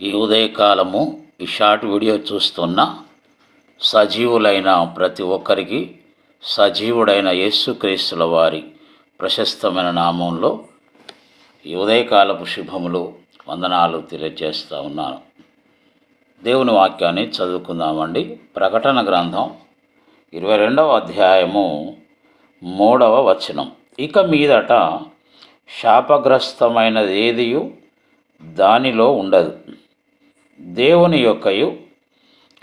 ఈ ఉదయకాలము ఈ షార్ట్ వీడియో చూస్తున్న సజీవులైన ప్రతి ఒక్కరికి సజీవుడైన యేసుక్రీస్తుల వారి ప్రశస్తమైన నామంలో ఈ ఉదయకాలపు శుభములు వందనాలు తెలియజేస్తూ ఉన్నాను. దేవుని వాక్యాన్ని చదువుకుందామండి. ప్రకటన గ్రంథం ఇరవై రెండవ అధ్యాయము మూడవ వచనం. ఇక మీదట శాపగ్రస్తమైనది ఏదియు దానిలో ఉండదు. దేవుని యొక్కయు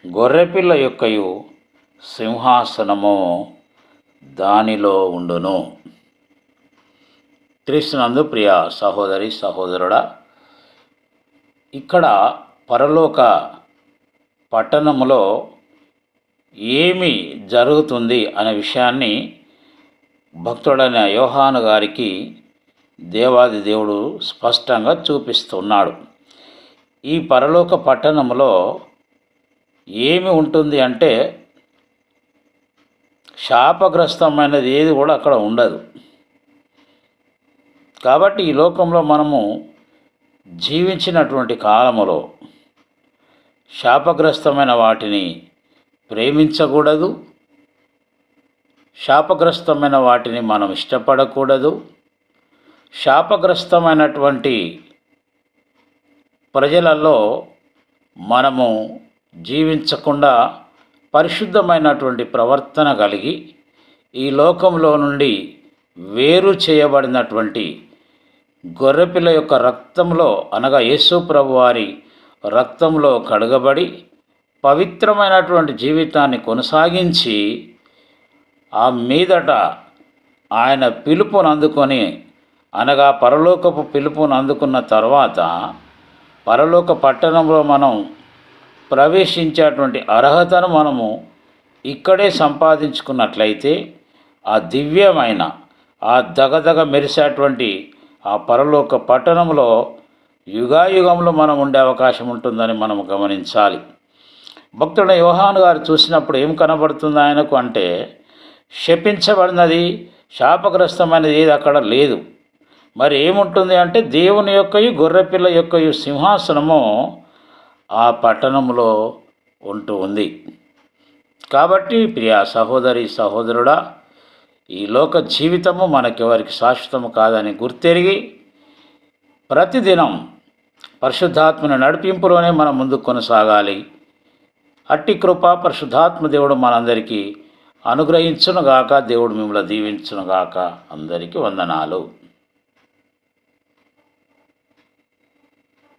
గొర్రెపిల్ల యొక్కయు సింహాసనము దానిలో ఉండును. క్రీస్తునందు ప్రియ సహోదరి సహోదరుడా ఇక్కడ పరలోక పట్టణములో ఏమి జరుగుతుంది అనే విషయాన్ని భక్తుడైన యోహాను గారికి దేవాది దేవుడు స్పష్టంగా చూపిస్తున్నాడు. ఈ పరలోక పట్టణంలో ఏమి ఉంటుంది అంటే శాపగ్రస్తమైనది ఏది కూడా అక్కడ ఉండదు. కాబట్టి ఈ లోకంలో మనము జీవించినటువంటి కాలములో శాపగ్రస్తమైన వాటిని ప్రేమించకూడదు. శాపగ్రస్తమైన వాటిని మనం ఇష్టపడకూడదు. శాపగ్రస్తమైనటువంటి ప్రజలలో మనము జీవించకుండా పరిశుద్ధమైనటువంటి ప్రవర్తన కలిగి ఈ లోకంలో నుండి వేరు చేయబడినటువంటి గొర్రెపిల్ల యొక్క రక్తంలో అనగా యేసు ప్రభు వారి రక్తంలో కడగబడి పవిత్రమైనటువంటి జీవితాన్ని కొనసాగించి ఆ మీదట ఆయన పిలుపును అందుకొని అనగా పరలోకపు పిలుపును అందుకున్న తర్వాత పరలోక పట్టణంలో మనం ప్రవేశించేటువంటి అర్హతను మనము ఇక్కడే సంపాదించుకున్నట్లయితే ఆ దివ్యమైన ఆ దగదగ మెరిసేటువంటి ఆ పరలోక పట్టణంలో యుగాయుగంలో మనం ఉండే అవకాశం ఉంటుందని మనం గమనించాలి. భక్తుడు యోహాను గారు చూసినప్పుడు ఏం కనబడుతుంది ఆయనకు అంటే శపించబడినది శాపగ్రస్తమైనది ఏది అక్కడ లేదు. మరి ఏముంటుంది అంటే దేవుని యొక్కయు గొర్రెపిల్ల యొక్కయు సింహాసనము ఆ పట్టణంలో ఉంటూ ఉంది. కాబట్టి ప్రియా సహోదరి సహోదరుడా ఈ లోక జీవితము మనకెవరికి శాశ్వతము కాదని గుర్తెరిగి ప్రతిదినం పరిశుద్ధాత్మని నడిపింపులోనే మనం ముందుకు కొనసాగాలి. అట్టి కృప పరిశుద్ధాత్మ దేవుడు మనందరికీ అనుగ్రహించునుగాక దేవుడు మిమ్మల్ని దీవించునుగాక అందరికీ వందనాలు.